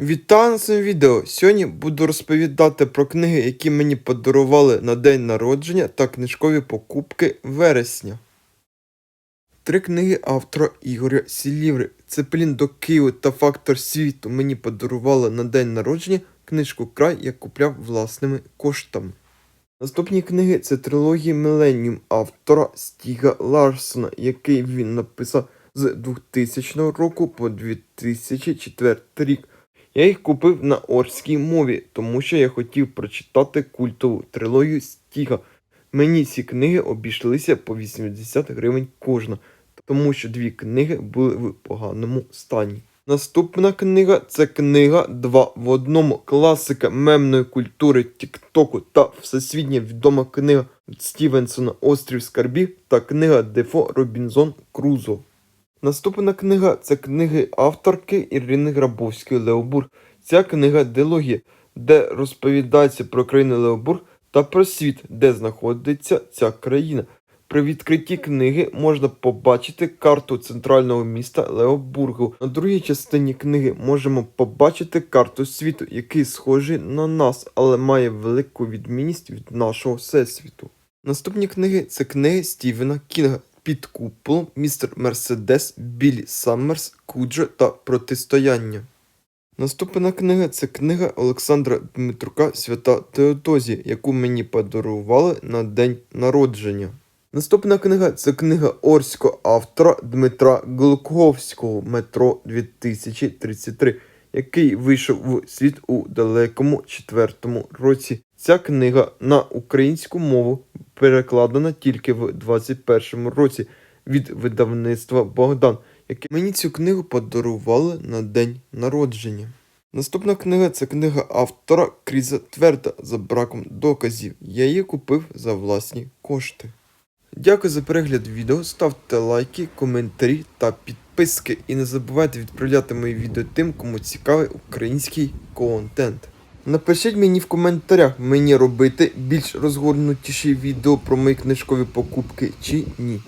Вітаю на цьому відео. Сьогодні буду розповідати про книги, які мені подарували на день народження та книжкові покупки вересня. Три книги автора Ігоря Сіліври. Цеплін до Києва та Фактор світу мені подарували на день народження. Книжку Край я купляв власними коштами. Наступні книги це трилогія Міленіум автора Стіга Ларсона, який він написав з 2000 року по 2004 рік. Я їх купив на орській мові, тому що я хотів прочитати культову трилогію Стіга. Мені ці книги обійшлися по 80 гривень кожна, тому що дві книги були в поганому стані. Наступна книга це книга 2 в одному класика мемної культури Тіктоку та всесвітньо відома книга Стівенсона Острів Скарбів та книга Дефо Робінзон Крузо. Наступна книга це книги авторки Ірини Грабовської Леобург. Ця книга дилогія, де розповідається про країну Леобург та про світ, де знаходиться ця країна. При відкритті книги можна побачити карту центрального міста Леобургу. На другій частині книги можемо побачити карту світу, який схожий на нас, але має велику відмінність від нашого всесвіту. Наступні книги це книги Стівена Кінга під куполом, містер Мерседес, Біллі Саммерс, Куджо та Протистояння. Наступна книга це книга Олександра Дмитрука Свята Теодозія, яку мені подарували на день народження. Наступна книга це книга орського автора Дмитра Глуховського Метро 2033, який вийшов в світ у далекому четвертому році. Ця книга на українську мову перекладена тільки в 21 році від видавництва Богдан, яке мені цю книгу подарували на день народження. Наступна книга це книга автора Кріза Тверда за браком доказів. Я її купив за власні кошти. Дякую за перегляд відео, ставте лайки, коментарі та підписки. І не забувайте відправляти мої відео тим, кому цікавий український контент. Напишіть мені в коментарях, мені робити більш розгорнутіші відео про мої книжкові покупки чи ні.